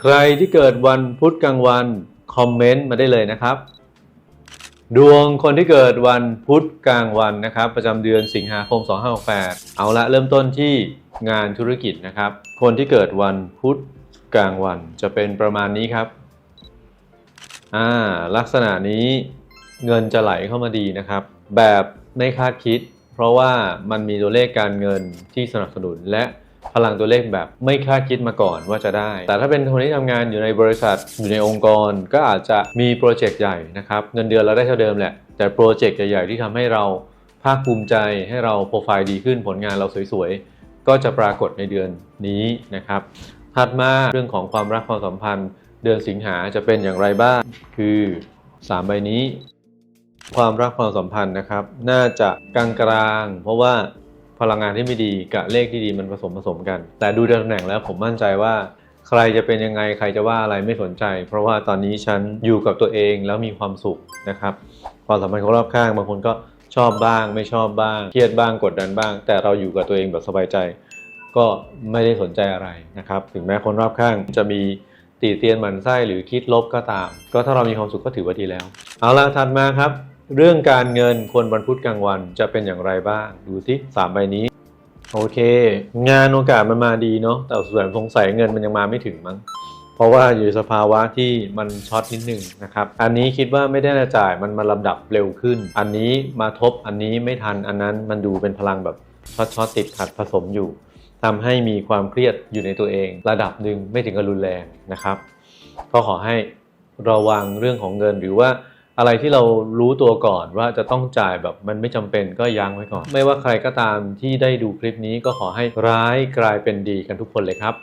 ใครที่เกิดวันพุธกลางวันคอมเมนต์มาได้เลยนะครับ ดวงคนที่เกิดวันพุธกลางวันนะครับ ประจำเดือนสิงหาคม 2568 เอาละเริ่มต้นที่งานธุรกิจนะครับ คนที่เกิดวันพุธกลางวันจะเป็นประมาณนี้ครับอ่าลักษณะนี้เงินจะไหลเข้ามาดีนะครับ แบบไม่คาดคิด เพราะว่ามันมีตัวเลขการเงินที่สนับสนุนและ พลังตัวเลขแบบไม่คาดคิดมาก่อนว่าจะได้ แต่ถ้าเป็นคนที่ทำงานอยู่ในบริษัทอยู่ในองค์กร ก็อาจจะมีโปรเจกต์ใหญ่นะครับเงินเดือนเราได้เท่าเดิมแหละ แต่โปรเจกต์ใหญ่ๆที่ทำให้เราภาคภูมิใจให้เราโปรไฟล์ดีขึ้นผลงานเราสวยๆ ก็จะปรากฏในเดือนนี้นะครับถัดมาเรื่องของความรักความสัมพันธ์ เดือนสิงหาจะเป็นอย่างไรบ้างคือ 3 ใบนี้ ความรักความสัมพันธ์นะครับ น่าจะกลางๆเพราะว่า พลังงานที่ไม่ดีกับเลขที่ดีมันผสมผสมกัน แต่ดูตำแหน่งแล้วผมมั่นใจว่า ใครจะเป็นยังไงใครจะว่าอะไรไม่สนใจ เพราะว่าตอนนี้ฉันอยู่กับตัวเองแล้วมีความสุขนะครับความสัมพันธ์ของรอบข้างบางคนก็ชอบบ้าง ไม่ชอบบ้างเครียดบ้างกดดันบ้าง แต่เราอยู่กับตัวเองแบบสบายใจ ก็ไม่ได้สนใจอะไรนะครับ ถึงแม้คนรอบข้างจะมีตีเตียนหมันไส้หรือคิดลบก็ตาม ก็ถ้าเรามีความสุขก็ถือว่าดีแล้ว เอาละถัดมาครับ เรื่องการเงินคนวันพุธกลางวันจะเป็นอย่างไรบ้าง ดูสิสามใบนี้ โอเค งานโอกาสมันมาดีเนาะแต่ส่วนสงสัยเงินมันยังมาไม่ถึงมั้งเพราะว่าอยู่สภาวะที่มันช็อตนิดหนึ่งนะครับ อันนี้คิดว่าไม่ได้จ่ายมันมาลำดับเร็วขึ้น อันนี้มาทบอันนี้ไม่ทันอันนั้นมันดูเป็นพลังแบบช็อตช็อตติดขัดผสมอยู่ทำให้มีความเครียดอยู่ในตัวเอง ระดับหนึ่งไม่ถึงกับรุนแรงนะครับ ก็ขอให้ระวังเรื่องของเงินหรือว่า อะไรที่เรารู้ตัวก่อนว่าจะต้องจ่ายแบบมันไม่จำเป็นก็ยั้งไว้ก่อน ไม่ว่าใครก็ตามที่ได้ดูคลิปนี้ก็ขอให้ร้ายกลายเป็นดีกันทุกคนเลยครับ